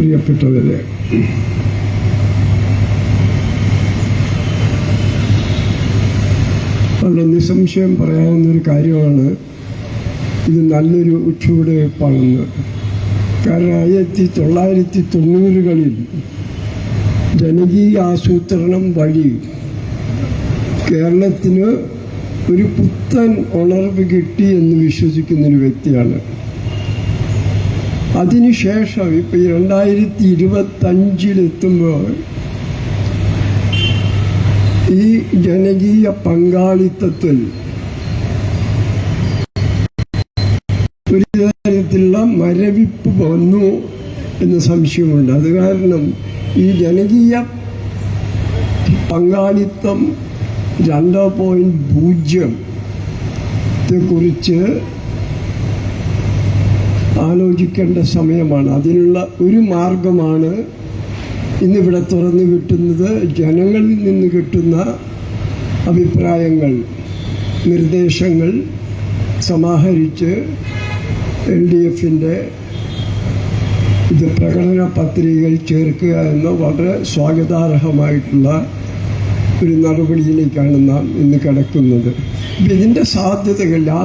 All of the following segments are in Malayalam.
പ്രിയപ്പെട്ടവരെ വളരെ നിസ്സംശയം പറയാവുന്ന ഒരു കാര്യമാണ് ഇത് നല്ലൊരു ചുവടുവയ്പ്പാണെന്ന് കാരണം ആയിരത്തി തൊള്ളായിരത്തി തൊണ്ണൂറുകളിൽ ജനകീയ ആസൂത്രണം വഴി കേരളത്തിന് ഒരു പുത്തൻ ഉണർവ് കിട്ടി എന്ന് വിശ്വസിക്കുന്ന ഒരു വ്യക്തിയാണ് അതിനുശേഷം ഇപ്പൊ ഈ രണ്ടായിരത്തി ഇരുപത്തി അഞ്ചിലെത്തുമ്പോൾ ഈ ജനകീയ പങ്കാളിത്തത്തിൽ ഒരു തരത്തിലുള്ള മരവിപ്പ് വന്നു എന്ന് സംശയമുണ്ട്. അത് കാരണം ഈ ജനകീയ പങ്കാളിത്തം രണ്ട് പോയിന്റ് പൂജ്യത്തെ കുറിച്ച് ആലോചിക്കേണ്ട സമയമാണ്. അതിനുള്ള ഒരു മാർഗമാണ് ഇന്നിവിടെ തുറന്നു കിട്ടുന്നത് ജനങ്ങളിൽ നിന്ന് കിട്ടുന്ന അഭിപ്രായങ്ങൾ നിർദ്ദേശങ്ങൾ സമാഹരിച്ച് എൽ ഡി എഫിന്റെ ഇത് പ്രകടന പത്രികയിൽ ചേർക്കുക എന്ന വളരെ സ്വാഗതാർഹമായിട്ടുള്ള ഒരു നടപടിയിലേക്കാണ് നാം ഇന്ന് കിടക്കുന്നത്. ഇതിന്റെ സാധ്യതകൾ ആ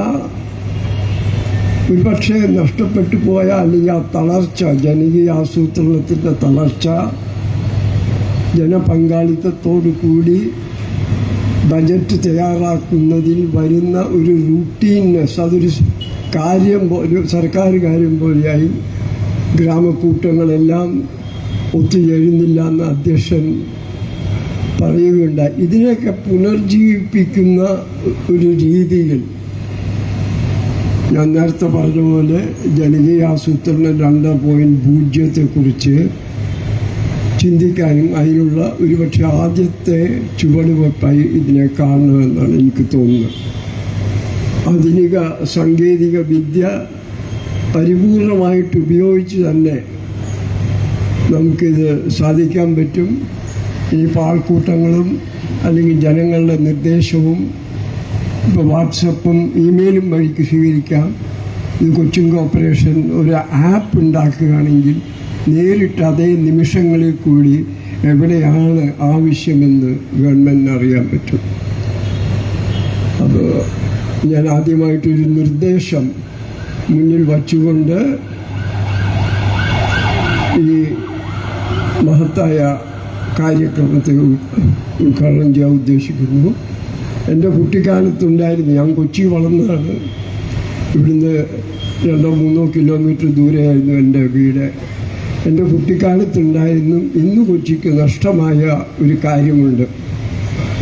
ഒരുപക്ഷെ നഷ്ടപ്പെട്ടു പോയ അല്ലെങ്കിൽ ആ തളർച്ച ജനകീയ ആസൂത്രണത്തിന്റെ തളർച്ച ജനപങ്കാളിത്തത്തോടു കൂടി ബജറ്റ് തയ്യാറാക്കുന്നതിൽ വരുന്ന ഒരു റൂട്ടീൻനെസ് അതൊരു കാര്യം ഒരു സർക്കാർ കാര്യം പോലെയായി ഗ്രാമക്കൂട്ടങ്ങളെല്ലാം ഒത്തുചേരുന്നില്ല എന്ന് അധ്യക്ഷൻ പറയുകയുണ്ടായി. ഇതിനെയൊക്കെ പുനർജീവിപ്പിക്കുന്ന ഒരു രീതിയിൽ ഞാൻ നേരത്തെ പറഞ്ഞ പോലെ ജനകീയ ആസൂത്രണം രണ്ട് പോയിന്റ് പൂജ്യത്തെക്കുറിച്ച് ചിന്തിക്കാനും അതിനുള്ള ഒരുപക്ഷെ ആദ്യത്തെ ചുവടുവെപ്പായി ഇതിനെ കാണണമെന്നാണ് എനിക്ക് തോന്നുന്നത്. ആധുനിക സാങ്കേതിക വിദ്യ പരിപൂർണമായിട്ട് ഉപയോഗിച്ച് തന്നെ നമുക്കിത് സാധിക്കാൻ പറ്റും. ഈ ആൾക്കൂട്ടങ്ങളും അല്ലെങ്കിൽ ജനങ്ങളുടെ നിർദ്ദേശവും ഇപ്പോൾ വാട്സപ്പും ഇമെയിലും വഴിക്ക് സ്വീകരിക്കാം ഇത് കൊച്ചിൻ കോപ്പറേഷൻ ഒരു ആപ്പ് ഉണ്ടാക്കുകയാണെങ്കിൽ നേരിട്ട് അതേ നിമിഷങ്ങളിൽ കൂടി എവിടെയാണ് ആവശ്യമെന്ന് ഗവൺമെന്റിന് അറിയാൻ പറ്റും. അപ്പോൾ ഞാൻ ആദ്യമായിട്ടൊരു നിർദ്ദേശം മുന്നിൽ വച്ചുകൊണ്ട് ഈ മഹത്തായ കാര്യക്രമത്തെ ഉദ്ഘാടനം ചെയ്യാൻ ഉദ്ദേശിക്കുന്നു. എന്റെ കുട്ടിക്കാലത്തുണ്ടായിരുന്നു. ഞാൻ കൊച്ചി വളർന്നതാണ്. ഇവിടുന്ന് രണ്ടോ മൂന്നോ കിലോമീറ്റർ ദൂരെയായിരുന്നു എന്റെ വീട്. എന്റെ കുട്ടിക്കാലത്തുണ്ടായിരുന്നു. ഇന്ന് കൊച്ചിക്ക് നഷ്ടമായ ഒരു കാര്യമുണ്ട്.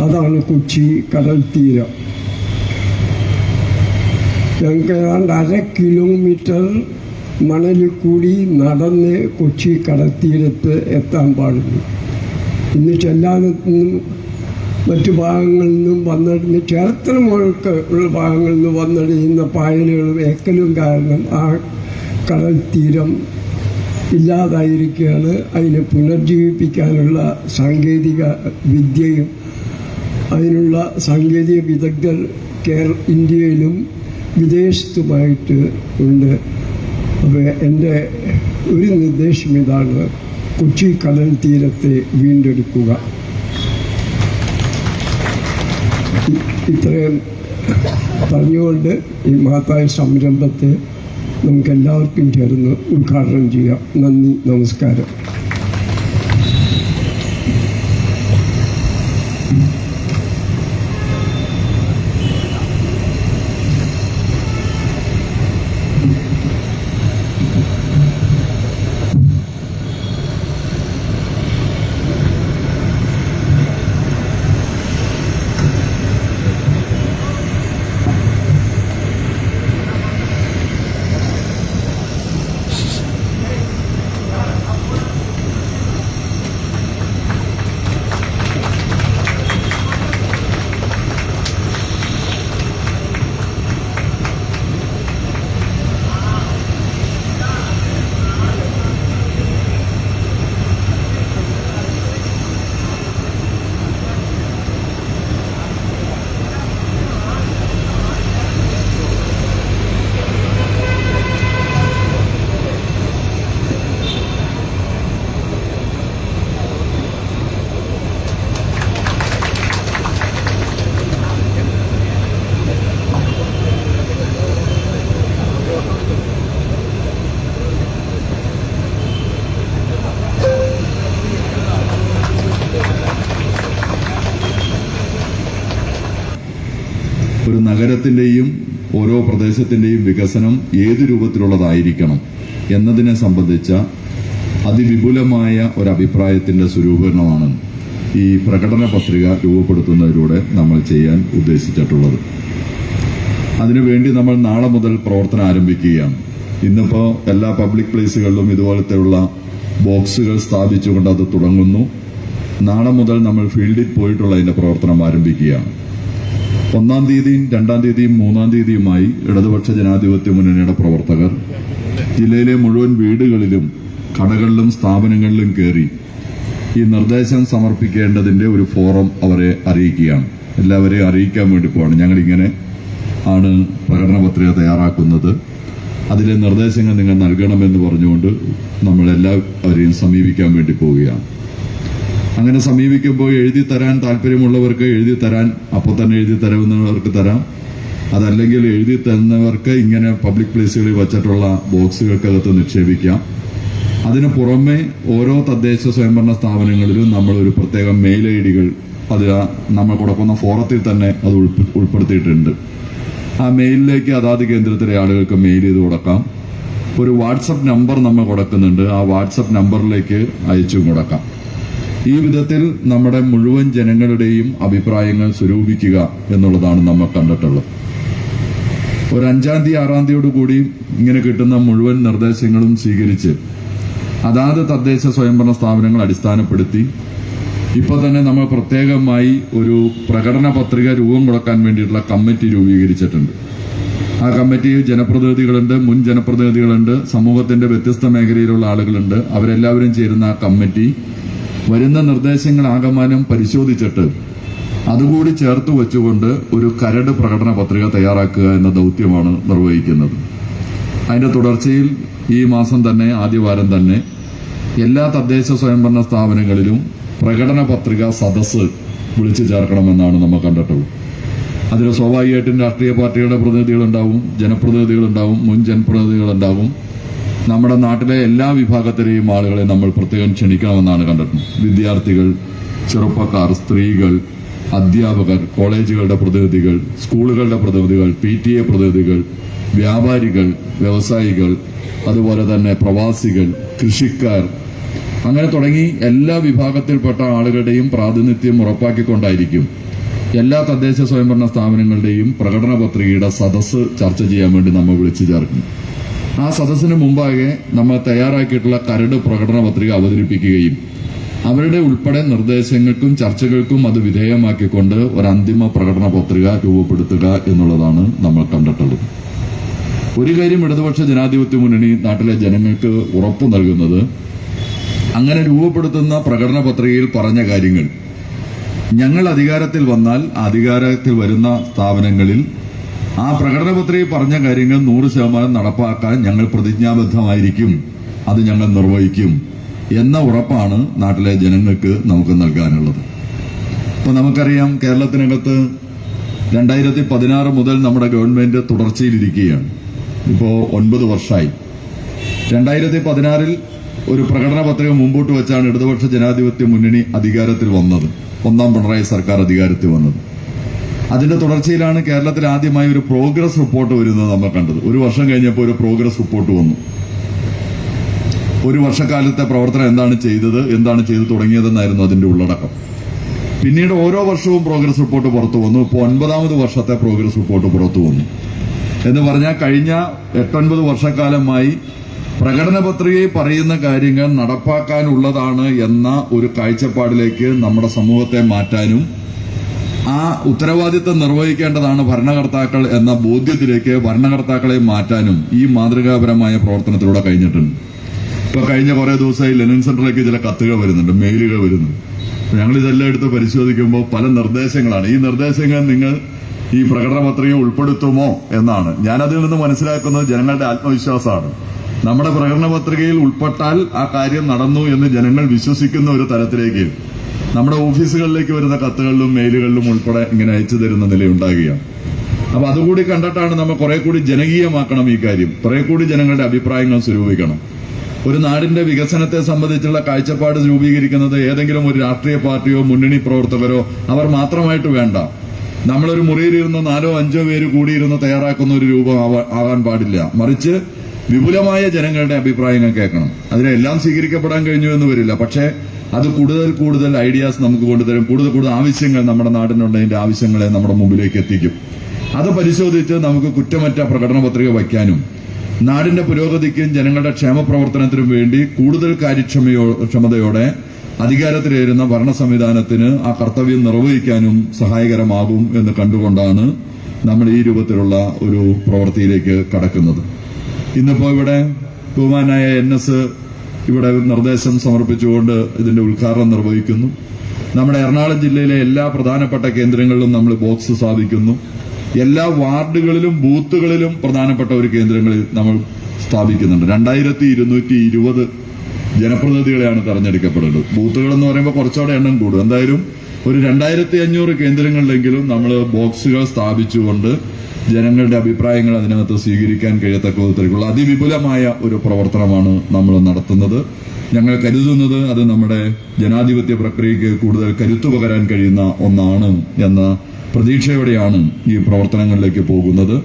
അതാണ് കൊച്ചി കടൽ തീരം. ഞങ്ങൾക്ക് ഏതാണ്ട് അര കിലോമീറ്റർ മണലിൽ കൂടി നടന്ന് കൊച്ചി കടൽത്തീരത്ത് എത്താൻ പാടുള്ളൂ. ഇന്ന് നിന്നും മറ്റു ഭാഗങ്ങളിൽ നിന്നും വന്നടിഞ്ഞ് മുഴുക്ക ഉള്ള ഭാഗങ്ങളിൽ നിന്ന് വന്നടിയുന്ന പായലുകളും ഏക്കലും കാരണം ആ കടൽ തീരം ഇല്ലാതായിരിക്കുകയാണ്. അതിനെ പുനർജീവിപ്പിക്കാനുള്ള സാങ്കേതിക വിദ്യയും അതിനുള്ള സാങ്കേതിക വിദഗ്ധർ കേര ഇന്ത്യയിലും വിദേശത്തുമായിട്ട് ഉണ്ട്. അപ്പോൾ എന്റെ ഒരു നിർദ്ദേശം ഇതാണ്. കൊച്ചി കടൽ തീരത്തെ വീണ്ടെടുക്കുക. ഇത്രയും പറഞ്ഞുകൊണ്ട് ഈ മഹത്തായ സംരംഭത്തെ നമുക്ക് എല്ലാവർക്കും ചേർന്ന് ഉദ്ഘാടനം ചെയ്യാം. നന്ദി നമസ്കാരം. നഗരത്തിന്റെയും ഓരോ പ്രദേശത്തിന്റെയും വികസനം ഏതു രൂപത്തിലുള്ളതായിരിക്കണം എന്നതിനെ സംബന്ധിച്ച അതിവിപുലമായ ഒരു അഭിപ്രായത്തിന്റെ സ്വരൂപീകരണമാണ് ഈ പ്രകടന പത്രിക രൂപപ്പെടുത്തുന്നതിലൂടെ നമ്മൾ ചെയ്യാൻ ഉദ്ദേശിച്ചിട്ടുള്ളത്. അതിനുവേണ്ടി നമ്മൾ നാളെ മുതൽ പ്രവർത്തനം ആരംഭിക്കുകയാണ്. ഇന്നിപ്പോ എല്ലാ പബ്ലിക് പ്ലേസുകളിലും ഇതുപോലത്തെയുള്ള ബോക്സുകൾ സ്ഥാപിച്ചുകൊണ്ട് അത് തുടങ്ങുന്നു. നാളെ മുതൽ നമ്മൾ ഫീൽഡിൽ പോയിട്ടുള്ള അതിന്റെ പ്രവർത്തനം ആരംഭിക്കുകയാണ്. ഒന്നാം തീയതിയും രണ്ടാം തീയതിയും മൂന്നാം തീയതിയുമായി ഇടതുപക്ഷ ജനാധിപത്യ മുന്നണിയുടെ പ്രവർത്തകർ ജില്ലയിലെ മുഴുവൻ വീടുകളിലും കടകളിലും സ്ഥാപനങ്ങളിലും കയറി ഈ നിർദ്ദേശം സമർപ്പിക്കേണ്ടതിന്റെ ഒരു ഫോറം അവരെ അറിയിക്കുകയാണ്. എല്ലാവരെയും അറിയിക്കാൻ വേണ്ടി പോവാണ് ഞങ്ങളിങ്ങനെ ആണ് പ്രകടന പത്രിക തയ്യാറാക്കുന്നത്. അതിലെ നിർദ്ദേശങ്ങൾ നിങ്ങൾ നൽകണമെന്ന് പറഞ്ഞുകൊണ്ട് നമ്മളെല്ലാവരെയും സമീപിക്കാൻ വേണ്ടി പോവുകയാണ്. അങ്ങനെ സമീപിക്കുമ്പോൾ എഴുതി തരാൻ താല്പര്യമുള്ളവർക്ക് എഴുതി തരാൻ അപ്പോൾ തന്നെ എഴുതി തരാവുന്നവർക്ക് തരാം. അതല്ലെങ്കിൽ എഴുതി തന്നവർക്ക് ഇങ്ങനെ പബ്ലിക് പ്ലേസുകളിൽ വച്ചിട്ടുള്ള ബോക്സുകൾക്കകത്ത് നിക്ഷേപിക്കാം. അതിന് പുറമെ ഓരോ തദ്ദേശ സ്വയംഭരണ സ്ഥാപനങ്ങളിലും നമ്മൾ ഒരു പ്രത്യേക മെയിൽ ഐ ഡികൾ അത് നമ്മൾ കൊടുക്കുന്ന ഫോറത്തിൽ തന്നെ അത് ഉൾപ്പെ- ഉൾപ്പെടുത്തിയിട്ടുണ്ട്. ആ മെയിലിലേക്ക് അതാത് കേന്ദ്രത്തിലെ ആളുകൾക്ക് മെയിൽ ചെയ്ത് കൊടുക്കാം. ഒരു വാട്സപ്പ് നമ്പർ നമ്മൾ കൊടുക്കുന്നുണ്ട്. ആ വാട്സപ്പ് നമ്പറിലേക്ക് അയച്ചു കൊടുക്കാം. ഈ വിധത്തിൽ നമ്മുടെ മുഴുവൻ ജനങ്ങളുടെയും അഭിപ്രായങ്ങൾ സ്വരൂപിക്കുക എന്നുള്ളതാണ് നമ്മൾ കണ്ടിട്ടുള്ളത്. ഒരു അഞ്ചാം തീയതി ആറാം തീയതിയോട് കൂടി ഇങ്ങനെ കിട്ടുന്ന മുഴുവൻ നിർദ്ദേശങ്ങളും സ്വീകരിച്ച് അതാത് തദ്ദേശ സ്വയംഭരണ സ്ഥാപനങ്ങൾ അടിസ്ഥാനപ്പെടുത്തി ഇപ്പോൾ തന്നെ നമ്മൾ പ്രത്യേകമായി ഒരു പ്രകടന പത്രിക രൂപം കൊടുക്കാൻ വേണ്ടിയിട്ടുള്ള കമ്മിറ്റി രൂപീകരിച്ചിട്ടുണ്ട്. ആ കമ്മിറ്റിയിൽ ജനപ്രതിനിധികളുണ്ട് മുൻ ജനപ്രതിനിധികളുണ്ട് സമൂഹത്തിന്റെ വ്യത്യസ്ത മേഖലയിലുള്ള ആളുകളുണ്ട്. അവരെല്ലാവരും ചേരുന്ന ആ കമ്മിറ്റി വരുന്ന നിർദ്ദേശങ്ങൾ ആകമാനം പരിശോധിച്ചിട്ട് അതുകൂടി ചേർത്ത് വെച്ചുകൊണ്ട് ഒരു കരട് പ്രകടന പത്രിക തയ്യാറാക്കുക എന്ന ദൗത്യമാണ് നിർവഹിക്കുന്നത്. അതിന്റെ തുടർച്ചയിൽ ഈ മാസം തന്നെ ആദ്യവാരം തന്നെ എല്ലാ തദ്ദേശ സ്വയംഭരണ സ്ഥാപനങ്ങളിലും പ്രകടന പത്രിക സദസ്സ് വിളിച്ചു ചേർക്കണമെന്നാണ് നമ്മൾ കണ്ടിട്ടുള്ളത്. അതിൽ സ്വാഭാവികമായിട്ടും രാഷ്ട്രീയ പാർട്ടികളുടെ പ്രതിനിധികളുണ്ടാവും ജനപ്രതിനിധികളുണ്ടാവും മുൻ ജനപ്രതിനിധികളുണ്ടാവും. നമ്മുടെ നാട്ടിലെ എല്ലാ വിഭാഗത്തിലെയും ആളുകളെ നമ്മൾ പ്രത്യേകം ക്ഷണിക്കണമെന്നാണ് കണ്ടെത്തുന്നത് വിദ്യാർത്ഥികൾ ചെറുപ്പക്കാർ സ്ത്രീകൾ അധ്യാപകർ കോളേജുകളുടെ പ്രതിനിധികൾ സ്കൂളുകളുടെ പ്രതിനിധികൾ പി ടി എ പ്രതിനിധികൾ വ്യാപാരികൾ വ്യവസായികൾ അതുപോലെ തന്നെ പ്രവാസികൾ കൃഷിക്കാർ അങ്ങനെ തുടങ്ങി എല്ലാ വിഭാഗത്തിൽപ്പെട്ട ആളുകളുടെയും പ്രാതിനിധ്യം ഉറപ്പാക്കിക്കൊണ്ടായിരിക്കും എല്ലാ തദ്ദേശ സ്വയംഭരണ സ്ഥാപനങ്ങളുടെയും പ്രകടന പത്രികയുടെ സദസ്സ് ചർച്ച ചെയ്യാൻ വേണ്ടി നമ്മൾ വിളിച്ചു ചേർക്കും ആ സദസ്സിന് മുമ്പാകെ നമ്മൾ തയ്യാറാക്കിയിട്ടുള്ള കരട് പ്രകടന പത്രിക അവതരിപ്പിക്കുകയും അവരുടെ ഉൾപ്പെടെ നിർദ്ദേശങ്ങൾക്കും ചർച്ചകൾക്കും അത് വിധേയമാക്കിക്കൊണ്ട് ഒരു അന്തിമ പ്രകടന പത്രിക രൂപപ്പെടുത്തുക എന്നുള്ളതാണ് നമ്മൾ കണ്ടിട്ടുള്ളത്. ഒരു കാര്യം ഇടതുപക്ഷ ജനാധിപത്യ മുന്നണി നാട്ടിലെ ജനങ്ങൾക്ക് ഉറപ്പു നൽകുന്നത് അങ്ങനെ രൂപപ്പെടുത്തുന്ന പ്രകടന പത്രികയിൽ പറഞ്ഞ കാര്യങ്ങൾ. ഞങ്ങൾ അധികാരത്തിൽ വന്നാൽ അധികാരത്തിൽ വരുന്ന സ്ഥാപനങ്ങളിൽ ആ പ്രകടന പത്രികയിൽ പറഞ്ഞ കാര്യങ്ങൾ നൂറ് ശതമാനം നടപ്പാക്കാൻ ഞങ്ങൾ പ്രതിജ്ഞാബദ്ധമായിരിക്കും. അത് ഞങ്ങൾ നിർവഹിക്കും എന്ന ഉറപ്പാണ് നാട്ടിലെ ജനങ്ങൾക്ക് നമുക്ക് നൽകാനുള്ളത്. ഇപ്പൊ നമുക്കറിയാം കേരളത്തിനകത്ത് രണ്ടായിരത്തി പതിനാറ് മുതൽ നമ്മുടെ ഗവൺമെന്റ് തുടർച്ചയിലിരിക്കുകയാണ്. ഇപ്പോ ഒൻപത് വർഷമായി രണ്ടായിരത്തി പതിനാറിൽ ഒരു പ്രകടന പത്രിക മുമ്പോട്ട് വെച്ചാണ് ഇടതുപക്ഷ ജനാധിപത്യ മുന്നണി അധികാരത്തിൽ വന്നത്. ഒന്നാം പിണറായി സർക്കാർ അധികാരത്തിൽ വന്നത്. അതിന്റെ തുടർച്ചയിലാണ് കേരളത്തിൽ ആദ്യമായി ഒരു പ്രോഗ്രസ് റിപ്പോർട്ട് വരുന്നത് നമ്മൾ കണ്ടത്. ഒരു വർഷം കഴിഞ്ഞപ്പോൾ ഒരു പ്രോഗ്രസ് റിപ്പോർട്ട് വന്നു. ഒരു വർഷക്കാലത്തെ പ്രവർത്തനം എന്താണ് ചെയ്തത് എന്താണ് ചെയ്തു തുടങ്ങിയതെന്നായിരുന്നു അതിന്റെ ഉള്ളടക്കം. പിന്നീട് ഓരോ വർഷവും പ്രോഗ്രസ് റിപ്പോർട്ട് പുറത്തു വന്നു. ഇപ്പോൾ ഒൻപതാമത് വർഷത്തെ പ്രോഗ്രസ് റിപ്പോർട്ട് പുറത്തു വന്നു. എന്ന് പറഞ്ഞാൽ കഴിഞ്ഞ എട്ടൊൻപത് വർഷക്കാലമായി പ്രകടന പത്രികയിൽ പറയുന്ന കാര്യങ്ങൾ നടപ്പാക്കാനുള്ളതാണ് എന്ന ഒരു കാഴ്ചപ്പാടിലേക്ക് നമ്മുടെ സമൂഹത്തെ മാറ്റാനും ആ ഉത്തരവാദിത്തം നിർവഹിക്കേണ്ടതാണ് ഭരണകർത്താക്കൾ എന്ന ബോധ്യത്തിലേക്ക് ഭരണകർത്താക്കളെ മാറ്റാനും ഈ മാതൃകാപരമായ പ്രവർത്തനത്തിലൂടെ കഴിഞ്ഞിട്ടുണ്ട്. ഇപ്പൊ കഴിഞ്ഞ കുറെ ദിവസമായി ലെനിൻ സെന്ററിലേക്ക് ചില കത്തുകൾ വരുന്നുണ്ട് മെയിലുകൾ വരുന്നുണ്ട്. ഞങ്ങൾ ഇതെല്ലാം എടുത്ത് പരിശോധിക്കുമ്പോൾ പല നിർദ്ദേശങ്ങളാണ്. ഈ നിർദ്ദേശങ്ങൾ നിങ്ങൾ ഈ പ്രകടന പത്രിക ഉൾപ്പെടുത്തുമോ എന്നാണ്. ഞാനതിൽ നിന്ന് മനസ്സിലാക്കുന്നത് ജനങ്ങളുടെ ആത്മവിശ്വാസമാണ്. നമ്മുടെ പ്രകടന പത്രികയിൽ ഉൾപ്പെട്ടാൽ ആ കാര്യം നടന്നു എന്ന് ജനങ്ങൾ വിശ്വസിക്കുന്ന ഒരു തരത്തിലേക്ക് നമ്മുടെ ഓഫീസുകളിലേക്ക് വരുന്ന കത്തുകളിലും മെയിലുകളിലും ഉൾപ്പെടെ ഇങ്ങനെ അയച്ചു തരുന്ന നിലയുണ്ടാകുകയാണ് അപ്പൊ അതുകൂടി കണ്ടിട്ടാണ് നമ്മൾ കുറെ കൂടി ജനകീയമാക്കണം ഈ കാര്യം. കുറെ കൂടി ജനങ്ങളുടെ അഭിപ്രായങ്ങൾ സ്വരൂപിക്കണം. ഒരു നാടിന്റെ വികസനത്തെ സംബന്ധിച്ചുള്ള കാഴ്ചപ്പാട് രൂപീകരിക്കുന്നത് ഏതെങ്കിലും ഒരു രാഷ്ട്രീയ പാർട്ടിയോ മുന്നണി പ്രവർത്തകരോ അവർ മാത്രമായിട്ട് വേണ്ട. നമ്മളൊരു മുറിയിലിരുന്ന് നാലോ അഞ്ചോ പേര് കൂടിയിരുന്ന് തയ്യാറാക്കുന്ന ഒരു രൂപം ആകാൻ പാടില്ല. മറിച്ച് വിപുലമായ ജനങ്ങളുടെ അഭിപ്രായങ്ങൾ കേൾക്കണം. അതിനെല്ലാം സ്വീകരിക്കപ്പെടാൻ കഴിഞ്ഞു എന്ന് വരില്ല. പക്ഷേ അത് കൂടുതൽ കൂടുതൽ ഐഡിയാസ് നമുക്ക് കൊണ്ടുതരും. കൂടുതൽ കൂടുതൽ ആവശ്യങ്ങൾ നമ്മുടെ നാടിനുണ്ടതിന്റെ ആവശ്യങ്ങളെ നമ്മുടെ മുമ്പിലേക്ക് എത്തിക്കും. അത് പരിശോധിച്ച് നമുക്ക് കുറ്റമറ്റ പ്രകടന പത്രിക വയ്ക്കാനും നാടിന്റെ പുരോഗതിക്കും ജനങ്ങളുടെ ക്ഷേമ പ്രവർത്തനത്തിനും വേണ്ടി കൂടുതൽ കാര്യക്ഷമയോ ക്ഷമതയോടെ അധികാരത്തിലേരുന്ന ഭരണ സംവിധാനത്തിന് ആ കർത്തവ്യം നിർവഹിക്കാനും സഹായകരമാകും എന്ന് കണ്ടുകൊണ്ടാണ് നമ്മൾ ഈ രൂപത്തിലുള്ള ഒരു പ്രവൃത്തിയിലേക്ക് കടക്കുന്നത്. ഇന്നിപ്പോ ഇവിടെ ബഹുമാനായ എൻ എസ് ഇവിടെ നിർദ്ദേശം സമർപ്പിച്ചുകൊണ്ട് ഇതിന്റെ ഉദ്ഘാടനം നിർവഹിക്കുന്നു. നമ്മുടെ എറണാകുളം ജില്ലയിലെ എല്ലാ പ്രധാനപ്പെട്ട കേന്ദ്രങ്ങളിലും നമ്മൾ ബോക്സ് സ്ഥാപിക്കുന്നു. എല്ലാ വാർഡുകളിലും ബൂത്തുകളിലും പ്രധാനപ്പെട്ട ഒരു കേന്ദ്രങ്ങളിൽ നമ്മൾ സ്ഥാപിക്കുന്നുണ്ട്. രണ്ടായിരത്തി ഇരുന്നൂറ്റി ഇരുപത് ജനപ്രതിനിധികളെയാണ് തെരഞ്ഞെടുക്കപ്പെടുന്നത്. ബൂത്തുകൾ എന്ന് പറയുമ്പോൾ കുറച്ചുകൂടെ എണ്ണം കൂടും. എന്തായാലും ഒരു രണ്ടായിരത്തി അഞ്ഞൂറ് കേന്ദ്രങ്ങളിലെങ്കിലും നമ്മൾ ബോക്സുകൾ സ്ഥാപിച്ചുകൊണ്ട് ജനങ്ങളുടെ അഭിപ്രായങ്ങൾ അതിനകത്ത് സ്വീകരിക്കാൻ കഴിയത്തക്ക വിധത്തിലേക്കുള്ള അതിവിപുലമായ ഒരു പ്രവർത്തനമാണ് നമ്മൾ നടത്തുന്നത്. ഞങ്ങൾ കരുതുന്നത് അത് നമ്മുടെ ജനാധിപത്യ പ്രക്രിയയ്ക്ക് കൂടുതൽ കരുത്തു പകരാൻ കഴിയുന്ന ഒന്നാണ് എന്ന പ്രതീക്ഷയോടെയാണ് ഈ പ്രവർത്തനങ്ങളിലേക്ക് പോകുന്നത്.